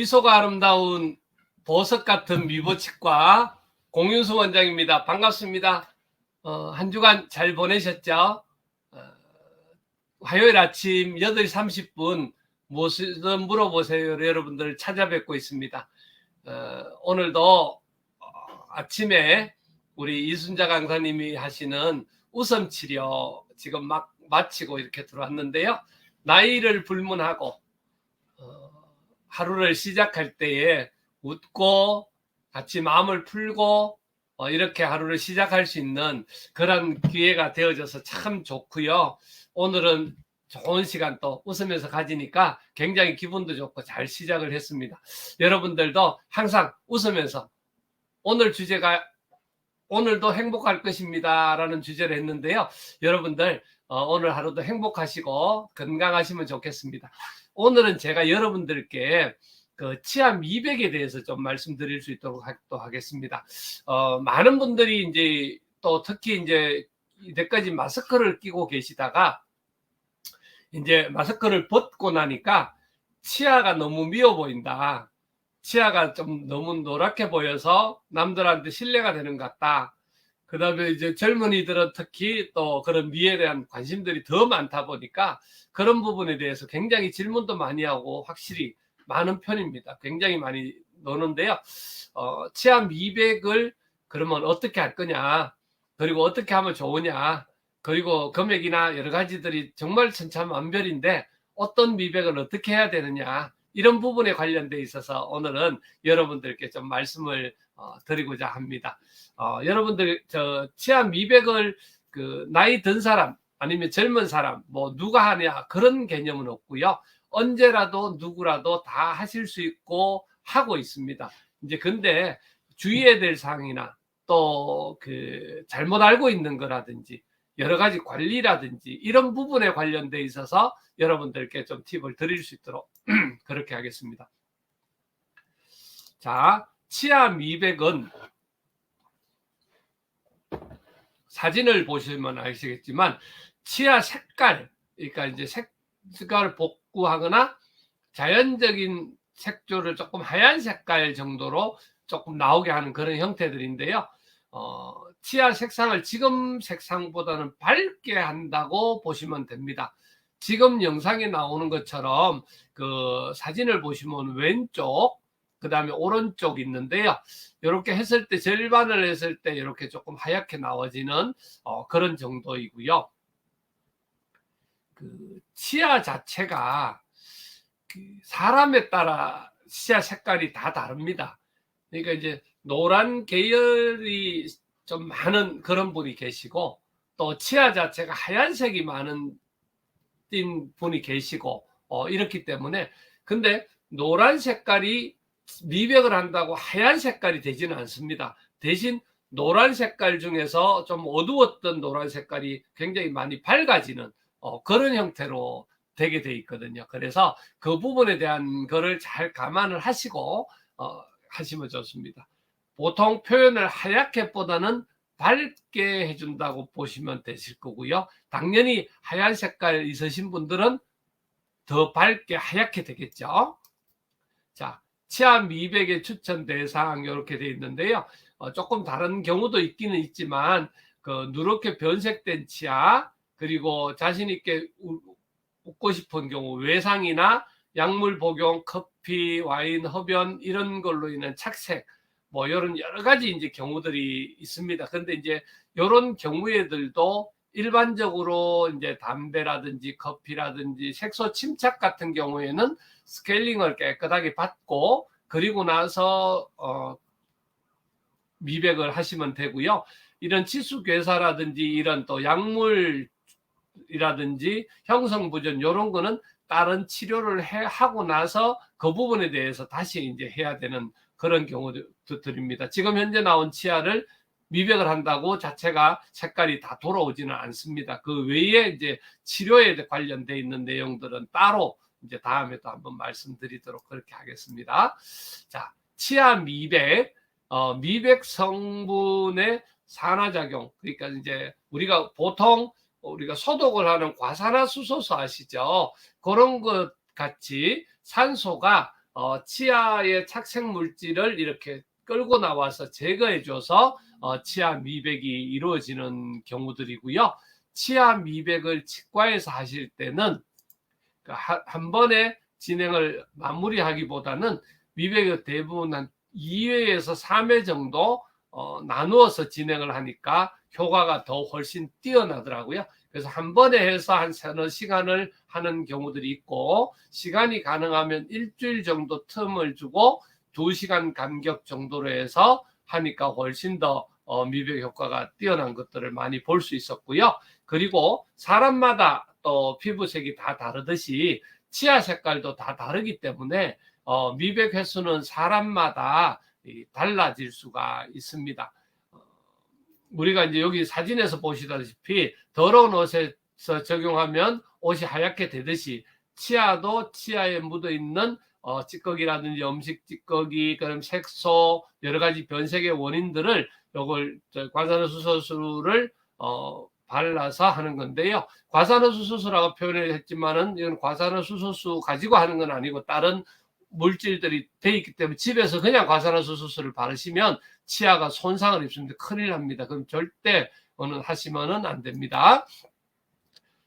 미소가 아름다운 보석 같은 미보치과 공윤수 원장입니다. 반갑습니다. 어, 한 주간 잘 보내셨죠? 어, 화요일 아침 8시 30분 무엇이든 물어보세요. 여러분들 찾아뵙고 있습니다. 어, 오늘도 어, 아침에 우리 이순자 강사님이 하시는 웃음 치료 지금 막 마치고 이렇게 들어왔는데요. 나이를 불문하고 어, 하루를 시작할 때에 웃고 같이 마음을 풀고 어, 이렇게 하루를 시작할 수 있는 그런 기회가 되어져서 참 좋고요. 오늘은 좋은 시간 또 웃으면서 가지니까 굉장히 기분도 좋고 잘 시작을 했습니다. 여러분들도 항상 웃으면서 오늘 주제가 오늘도 행복할 것입니다. 라는 주제를 했는데요. 여러분들 어, 오늘 하루도 행복하시고 건강하시면 좋겠습니다. 오늘은 제가 여러분들께 그 치아 미백에 대해서 좀 말씀드릴 수 있도록 하, 또 하겠습니다. 어, 많은 분들이 이제 또 특히 이제 이때까지 마스크를 끼고 계시다가 이제 마스크를 벗고 나니까 치아가 너무 미워 보인다. 치아가 좀 너무 노랗게 보여서 남들한테 신뢰가 되는 것 같다. 그 다음에 이제 젊은이들은 특히 또 그런 미에 대한 관심들이 더 많다 보니까 그런 부분에 대해서 굉장히 질문도 많이 하고 확실히 많은 편입니다. 굉장히 많이 노는데요. 어, 치아 미백을 그러면 어떻게 할 거냐, 그리고 어떻게 하면 좋으냐, 그리고 금액이나 여러 가지들이 정말 천차만별인데 어떤 미백을 어떻게 해야 되느냐 이런 부분에 관련돼 있어서 오늘은 여러분들께 좀 말씀을 어, 드리고자 합니다. 어, 여러분들 저 치아 미백을 그 나이 든 사람 아니면 젊은 사람 뭐 누가 하냐 그런 개념은 없고요. 언제라도 누구라도 다 하실 수 있고 하고 있습니다. 이제 근데 주의해야 될 사항이나 또 그 잘못 알고 있는 거라든지 여러 가지 관리라든지 이런 부분에 관련돼 있어서 여러분들께 좀 팁을 드릴 수 있도록 그렇게 하겠습니다. 자, 치아 미백은 사진을 보시면 아시겠지만 치아 색깔, 그러니까 이제 색깔을 복구하거나 자연적인 색조를 조금 하얀 색깔 정도로 조금 나오게 하는 그런 형태들인데요. 어, 치아 색상을 지금 색상보다는 밝게 한다고 보시면 됩니다. 지금 영상에 나오는 것처럼 그 사진을 보시면 왼쪽, 그 다음에 오른쪽 있는데요. 이렇게 했을 때 절반을 했을 때 이렇게 조금 하얗게 나와지는 어, 그런 정도이고요. 그 치아 자체가 그 사람에 따라 치아 색깔이 다 다릅니다. 그러니까 이제 노란 계열이 좀 많은 그런 분이 계시고 또 치아 자체가 하얀색이 많은 띈 분이 계시고 어, 이렇기 때문에 근데 노란 색깔이 미백을 한다고 하얀 색깔이 되지는 않습니다. 대신 노란 색깔 중에서 좀 어두웠던 노란 색깔이 굉장히 많이 밝아지는 어, 그런 형태로 되게 돼 있거든요. 그래서 그 부분에 대한 거를 잘 감안을 하시고 어, 하시면 좋습니다. 보통 표현을 하얗게보다는 밝게 해준다고 보시면 되실 거고요. 당연히 하얀 색깔 있으신 분들은 더 밝게 하얗게 되겠죠. 자, 치아 미백의 추천 대상 이렇게 되어 있는데요. 어, 조금 다른 경우도 있기는 있지만 그 누렇게 변색된 치아 그리고 자신 있게 웃고 싶은 경우 외상이나 약물 복용, 커피, 와인, 흡연 이런 걸로 인한 착색 뭐 이런 여러 가지 이제 경우들이 있습니다. 근데 이제 이런 경우에들도 일반적으로 이제 담배라든지 커피라든지 색소 침착 같은 경우에는 스케일링을 깨끗하게 받고 그리고 나서 어 미백을 하시면 되고요. 이런 치수 괴사라든지 이런 또 약물이라든지 형성 부전 이런 거는 다른 치료를 해 하고 나서 그 부분에 대해서 다시 이제 해야 되는 그런 경우들입니다. 지금 현재 나온 치아를 미백을 한다고 자체가 색깔이 다 돌아오지는 않습니다. 그 외에 이제 치료에 관련돼 있는 내용들은 따로 이제 다음에 또 한번 말씀드리도록 그렇게 하겠습니다. 자, 치아 미백, 어, 미백 성분의 산화작용, 그러니까 이제 우리가 보통 우리가 소독을 하는 과산화수소수 아시죠? 그런 것 같이 산소가 어, 치아의 착색 물질을 이렇게 끌고 나와서 제거해줘서 어, 치아 미백이 이루어지는 경우들이고요. 치아 미백을 치과에서 하실 때는 그 하- 한 번에 진행을 마무리하기보다는 미백의 대부분 한 2회에서 3회 정도 어, 나누어서 진행을 하니까 효과가 더 훨씬 뛰어나더라고요. 그래서 한 번에 해서 한 서너 시간을 하는 경우들이 있고 시간이 가능하면 일주일 정도 틈을 주고 두 시간 간격 정도로 해서 하니까 훨씬 더 어, 미백 효과가 뛰어난 것들을 많이 볼 수 있었고요. 그리고 사람마다 또 피부색이 다 다르듯이 치아 색깔도 다 다르기 때문에 어, 미백 횟수는 사람마다 이, 달라질 수가 있습니다. 어, 우리가 이제 여기 사진에서 보시다시피 더러운 옷에서 적용하면 옷이 하얗게 되듯이 치아도 치아에 묻어 있는 어, 찌꺼기라든지 음식 찌꺼기, 그럼 색소, 여러 가지 변색의 원인들을 요걸 저 과산화수 소수를 어, 발라서 하는 건데요. 과산화수 소수라고 표현을 했지만은 이건 과산화수 소수 가지고 하는 건 아니고 다른 물질들이 돼 있기 때문에 집에서 그냥 과산화수소수를 바르시면 치아가 손상을 입습니다. 큰일 납니다. 그럼 절대 어느 하시면은 안 됩니다.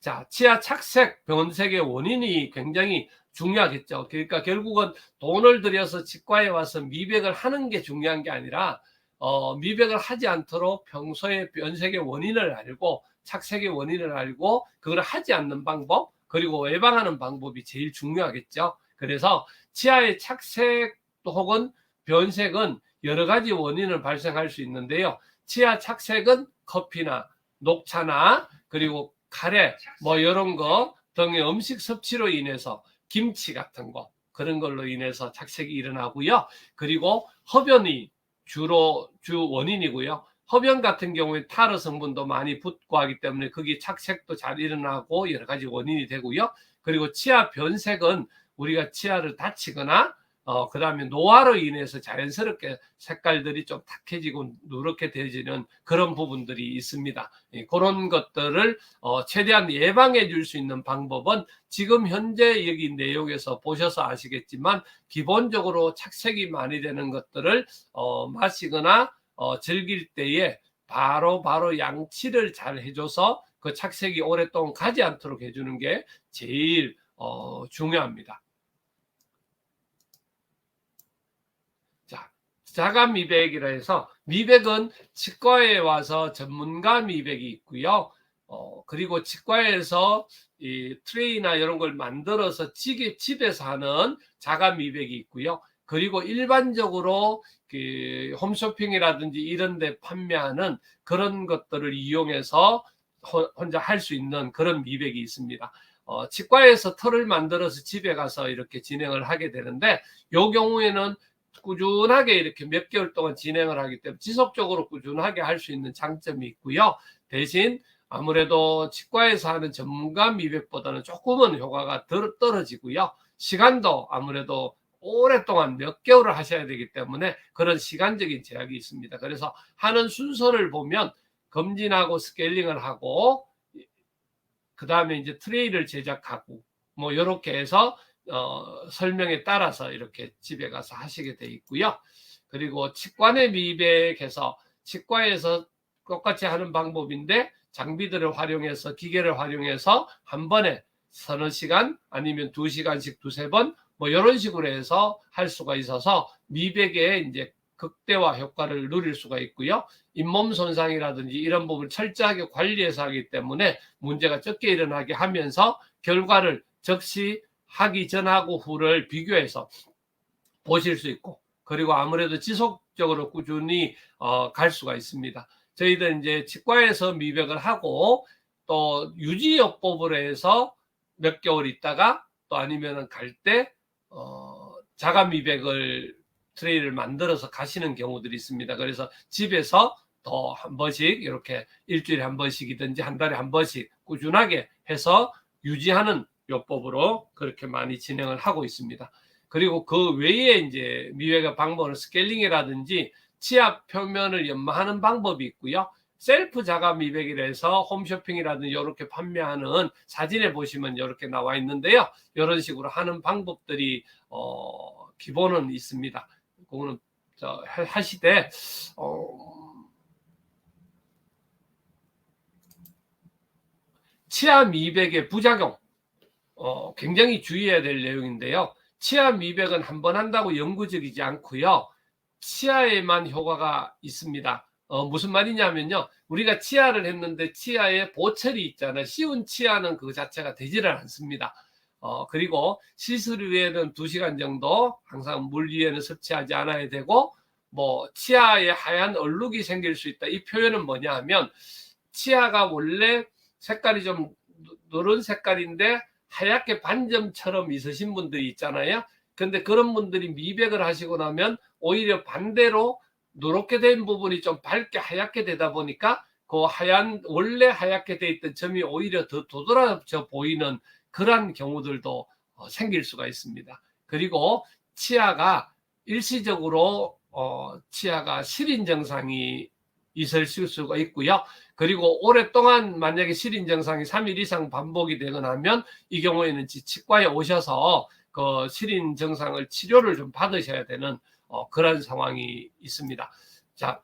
자, 치아 착색, 변색의 원인이 굉장히 중요하겠죠. 그러니까 결국은 돈을 들여서 치과에 와서 미백을 하는 게 중요한 게 아니라 어, 미백을 하지 않도록 평소에 변색의 원인을 알고 착색의 원인을 알고 그걸 하지 않는 방법 그리고 예방하는 방법이 제일 중요하겠죠. 그래서 치아의 착색 혹은 변색은 여러 가지 원인을 발생할 수 있는데요. 치아 착색은 커피나 녹차나 그리고 카레 뭐 이런 거 등의 음식 섭취로 인해서 김치 같은 거 그런 걸로 인해서 착색이 일어나고요. 그리고 흡연이 주로 주 원인이고요. 흡연 같은 경우에 타르 성분도 많이 붙고 하기 때문에 거기 착색도 잘 일어나고 여러 가지 원인이 되고요. 그리고 치아 변색은 우리가 치아를 다치거나 어, 그 다음에 노화로 인해서 자연스럽게 색깔들이 좀 탁해지고 누렇게 되지는 그런 부분들이 있습니다. 예, 그런 것들을 어, 최대한 예방해 줄 수 있는 방법은 지금 현재 여기 내용에서 보셔서 아시겠지만 기본적으로 착색이 많이 되는 것들을 어, 마시거나 어, 즐길 때에 바로 바로 양치를 잘 해줘서 그 착색이 오랫동안 가지 않도록 해주는 게 제일 어, 중요합니다. 자, 자가 미백이라 해서 미백은 치과에 와서 전문가 미백이 있고요. 어, 그리고 치과에서 이 트레이나 이런 걸 만들어서 집에, 집에서 하는 자가 미백이 있고요. 그리고 일반적으로 그 홈쇼핑이라든지 이런 데 판매하는 그런 것들을 이용해서 호- 혼자 할 수 있는 그런 미백이 있습니다. 어, 치과에서 털을 만들어서 집에 가서 이렇게 진행을 하게 되는데 요 경우에는 꾸준하게 이렇게 몇 개월 동안 진행을 하기 때문에 지속적으로 꾸준하게 할 수 있는 장점이 있고요. 대신 아무래도 치과에서 하는 전문가 미백보다는 조금은 효과가 덜 떨어지고요. 시간도 아무래도 오랫동안 몇 개월을 하셔야 되기 때문에 그런 시간적인 제약이 있습니다. 그래서 하는 순서를 보면 검진하고 스케일링을 하고 그 다음에 이제 트레이를 제작하고 뭐 이렇게 해서 어, 설명에 따라서 이렇게 집에 가서 하시게 돼 있고요. 그리고 치과내 미백해서 치과에서 똑같이 하는 방법인데 장비들을 활용해서 기계를 활용해서 한 번에 서너 시간 아니면 두 시간씩 두세 번 뭐 이런 식으로 해서 할 수가 있어서 미백의 이제 극대화 효과를 누릴 수가 있고요. 잇몸 손상이라든지 이런 부분을 철저하게 관리해서 하기 때문에 문제가 적게 일어나게 하면서 결과를 즉시 하기 전하고 후를 비교해서 보실 수 있고 그리고 아무래도 지속적으로 꾸준히 어, 갈 수가 있습니다. 저희들 이제 치과에서 미백을 하고 또 유지요법으로 해서 몇 개월 있다가 또 아니면은 갈때 어, 자가 미백을 트레이를 만들어서 가시는 경우들이 있습니다. 그래서 집에서 더 한 번씩 이렇게 일주일에 한 번씩이든지 한 달에 한 번씩 꾸준하게 해서 유지하는 요법으로 그렇게 많이 진행을 하고 있습니다. 그리고 그 외에 이제 미백의 방법은 스케일링이라든지 치아 표면을 연마하는 방법이 있고요. 셀프 자가 미백이라 해서 홈쇼핑이라든지 이렇게 판매하는 사진에 보시면 이렇게 나와 있는데요. 이런 식으로 하는 방법들이 어, 기본은 있습니다. 그거는 저 하- 하시되 어, 치아 미백의 부작용 어, 굉장히 주의해야 될 내용인데요. 치아 미백은 한 번 한다고 영구적이지 않고요. 치아에만 효과가 있습니다. 어, 무슨 말이냐면요. 우리가 치아를 했는데 치아에 보철이 있잖아요. 쉬운 치아는 그 자체가 되지를 않습니다. 어, 그리고 시술 후에는 2시간 정도 항상 물 위에는 섭취하지 않아야 되고 뭐 치아에 하얀 얼룩이 생길 수 있다. 이 표현은 뭐냐 하면 치아가 원래 색깔이 좀 누- 누런 색깔인데 하얗게 반점처럼 있으신 분들이 있잖아요. 근데 그런 분들이 미백을 하시고 나면 오히려 반대로 누렇게 된 부분이 좀 밝게 하얗게 되다 보니까 그 하얀 원래 하얗게 돼 있던 점이 오히려 더 도드라져 보이는 그러한 경우들도 어, 생길 수가 있습니다. 그리고 치아가 일시적으로 어, 치아가 실인 증상이 있을 수가 있고요. 그리고 오랫동안 만약에 실인 증상이 3일 이상 반복이 되거나 하면 이 경우에는 치- 치과에 오셔서 그 실인 증상을 치료를 좀 받으셔야 되는 어, 그런 상황이 있습니다. 자,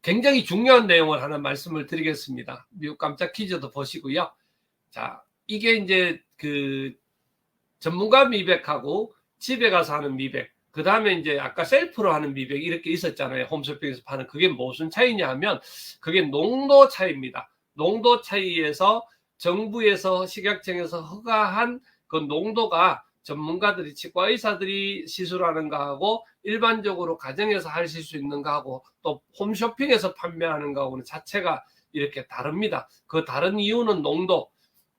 굉장히 중요한 내용을 하나 말씀을 드리겠습니다. 미국 깜짝 퀴즈도 보시고요. 자, 이게 이제 그 전문가 미백하고 집에 가서 하는 미백, 그 다음에 이제 아까 셀프로 하는 미백 이렇게 있었잖아요. 홈쇼핑에서 파는 그게 무슨 차이냐 하면 그게 농도 차이입니다. 농도 차이에서 정부에서 식약청에서 허가한 그 농도가 전문가들이 치과 의사들이 시술하는 거하고 일반적으로 가정에서 하실 수 있는 거하고 또 홈쇼핑에서 판매하는 거하고는 자체가 이렇게 다릅니다. 그 다른 이유는 농도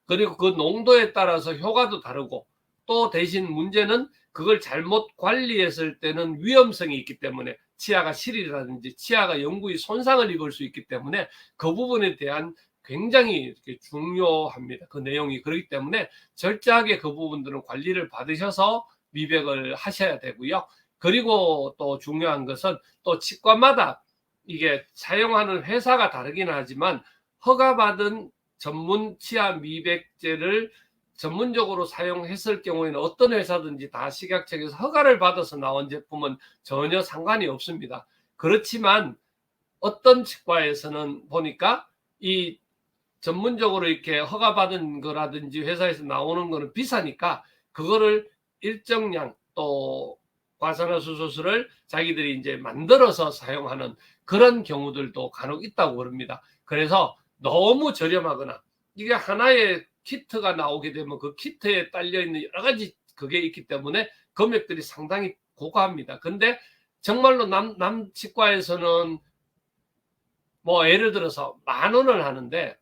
그리고 그 농도에 따라서 효과도 다르고 또 대신 문제는 그걸 잘못 관리했을 때는 위험성이 있기 때문에 치아가 실이라든지 치아가 영구히 손상을 입을 수 있기 때문에 그 부분에 대한 굉장히 이렇게 중요합니다. 그 내용이 그렇기 때문에 철저하게 그 부분들은 관리를 받으셔서 미백을 하셔야 되고요. 그리고 또 중요한 것은 또 치과마다 이게 사용하는 회사가 다르긴 하지만 허가받은 전문 치아 미백제를 전문적으로 사용했을 경우에는 어떤 회사든지 다 식약청에서 허가를 받아서 나온 제품은 전혀 상관이 없습니다. 그렇지만 어떤 치과에서는 보니까 이 전문적으로 이렇게 허가받은 거라든지 회사에서 나오는 거는 비싸니까 그거를 일정량 또 과산화수소수를 자기들이 이제 만들어서 사용하는 그런 경우들도 간혹 있다고 그럽니다. 그래서 너무 저렴하거나 이게 하나의 키트가 나오게 되면 그 키트에 딸려 있는 여러 가지 그게 있기 때문에 금액들이 상당히 고가합니다. 근데 정말로 남, 남 치과에서는 뭐 예를 들어서 만 원을 하는데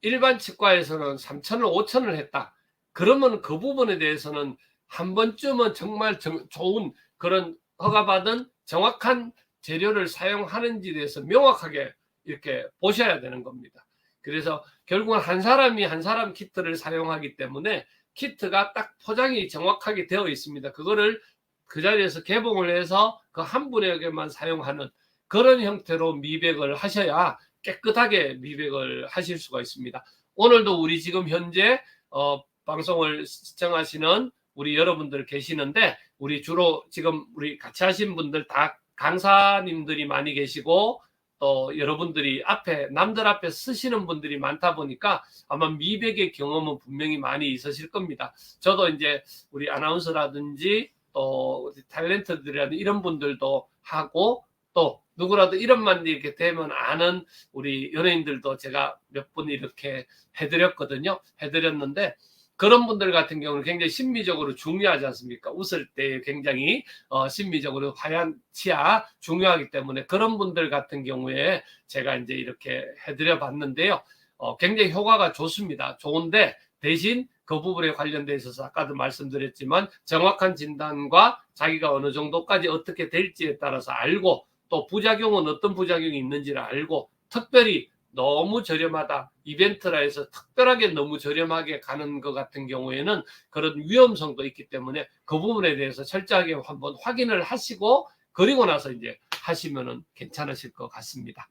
일반 치과에서는 3천을 5천을 했다. 그러면 그 부분에 대해서는 한 번쯤은 정말 정- 좋은 그런 허가받은 정확한 재료를 사용하는지에 대해서 명확하게 이렇게 보셔야 되는 겁니다. 그래서 결국은 한 사람이 한 사람 키트를 사용하기 때문에 키트가 딱 포장이 정확하게 되어 있습니다. 그거를 그 자리에서 개봉을 해서 그 한 분에게만 사용하는 그런 형태로 미백을 하셔야 깨끗하게 미백을 하실 수가 있습니다. 오늘도 우리 지금 현재 어, 방송을 시청하시는 우리 여러분들 계시는데 우리 주로 지금 우리 같이 하신 분들 다 강사님들이 많이 계시고 또 여러분들이 앞에 남들 앞에 쓰시는 분들이 많다 보니까 아마 미백의 경험은 분명히 많이 있으실 겁니다. 저도 이제 우리 아나운서라든지 또 탤런트들이라든지 이런 분들도 하고 또 누구라도 이런만 이렇게 되면 아는 우리 연예인들도 제가 몇 분 이렇게 해드렸거든요. 해드렸는데 그런 분들 같은 경우는 굉장히 심미적으로 중요하지 않습니까? 웃을 때 굉장히 어, 심미적으로 하얀 치아 중요하기 때문에 그런 분들 같은 경우에 제가 이제 이렇게 해드려 봤는데요. 어, 굉장히 효과가 좋습니다. 좋은데 대신 그 부분에 관련돼 있어서 아까도 말씀드렸지만 정확한 진단과 자기가 어느 정도까지 어떻게 될지에 따라서 알고 또 부작용은 어떤 부작용이 있는지를 알고 특별히 너무 저렴하다 이벤트라 해서 특별하게 너무 저렴하게 가는 것 같은 경우에는 그런 위험성도 있기 때문에 그 부분에 대해서 철저하게 한번 확인을 하시고 그리고 나서 이제 하시면은 괜찮으실 것 같습니다.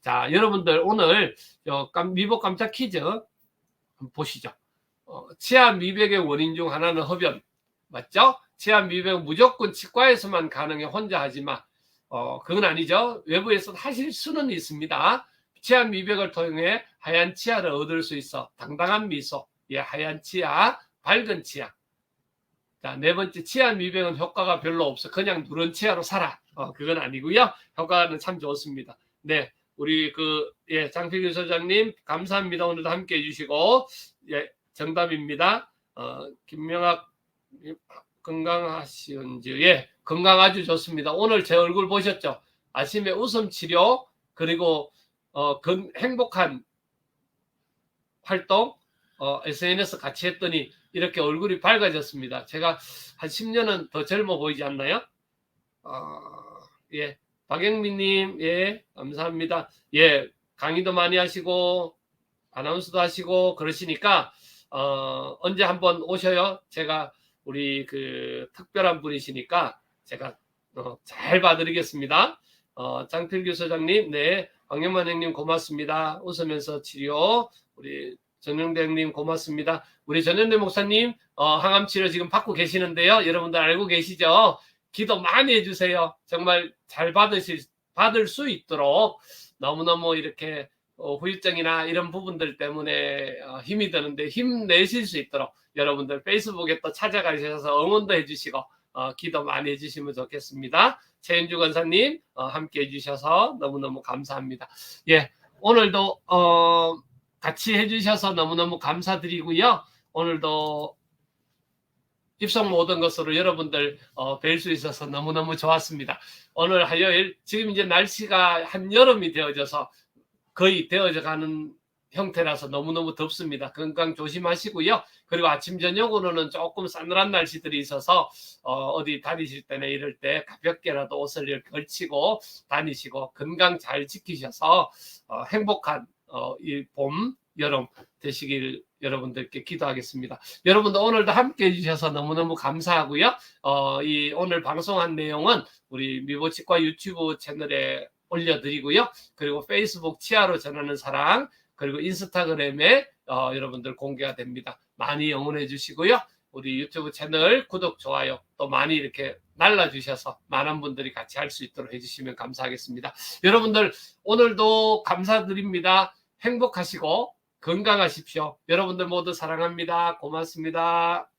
자, 여러분들 오늘 미복 깜짝 퀴즈 한번 보시죠. 어, 치아 미백의 원인 중 하나는 흡연 맞죠? 치아 미백 무조건 치과에서만 가능해 혼자 하지 마. 어, 그건 아니죠. 외부에서 하실 수는 있습니다. 치아 미백을 통해 하얀 치아를 얻을 수 있어. 당당한 미소. 예, 하얀 치아, 밝은 치아. 자, 네 번째 치아 미백은 효과가 별로 없어. 그냥 누런 치아로 살아. 어, 그건 아니고요. 효과는 참 좋습니다. 네. 우리 그, 예, 장필규 소장님, 감사합니다. 오늘도 함께 해 주시고, 예, 정답입니다. 어, 김명학, 건강하시온지, 예, 건강 아주 좋습니다. 오늘 제 얼굴 보셨죠? 아침에 웃음 치료, 그리고, 어, 건, 행복한 활동, 어, SNS 같이 했더니 이렇게 얼굴이 밝아졌습니다. 제가 한 10년은 더 젊어 보이지 않나요? 어, 예. 박영민님, 예, 감사합니다. 예, 강의도 많이 하시고, 아나운서도 하시고, 그러시니까, 어, 언제 한번 오셔요. 제가 우리 그 특별한 분이시니까 제가 어, 잘 봐드리겠습니다. 어, 장필규 소장님, 네, 황영만 형님 고맙습니다. 웃으면서 치료, 우리 전영대 형님 고맙습니다. 우리 전현대 목사님, 어, 항암 치료 지금 받고 계시는데요. 여러분들 알고 계시죠? 기도 많이 해주세요. 정말 잘 받으실, 받을 수 있도록 너무너무 이렇게 어, 후유증이나 이런 부분들 때문에 어, 힘이 드는데 힘내실 수 있도록 여러분들 페이스북에 또 찾아가셔서 응원도 해주시고 어, 기도 많이 해주시면 좋겠습니다. 최은주 권사님 어, 함께 해주셔서 너무너무 감사합니다. 예, 오늘도 어, 같이 해주셔서 너무너무 감사드리고요. 오늘도 입성 모든 것으로 여러분들 어, 뵐 수 있어서 너무너무 좋았습니다. 오늘 화요일 지금 이제 날씨가 한여름이 되어져서 거의 되어져 가는 형태라서 너무너무 덥습니다. 건강 조심하시고요. 그리고 아침 저녁으로는 조금 싸늘한 날씨들이 있어서 어, 디 다니실 때나 이럴 때 가볍게라도 옷을 이렇게 걸치고 다니시고 건강 잘 지키셔서 어, 행복한 어, 이 봄, 여름 되시길 여러분들께 기도하겠습니다. 여러분도 오늘도 함께 해주셔서 너무너무 감사하고요. 어, 이 오늘 방송한 내용은 우리 미보치과 유튜브 채널에 올려드리고요. 그리고 페이스북 치아로 전하는 사랑, 그리고 인스타그램에 어, 여러분들 공개가 됩니다. 많이 응원해 주시고요. 우리 유튜브 채널 구독, 좋아요 또 많이 이렇게 날라주셔서 많은 분들이 같이 할 수 있도록 해주시면 감사하겠습니다. 여러분들 오늘도 감사드립니다. 행복하시고 건강하십시오. 여러분들 모두 사랑합니다. 고맙습니다.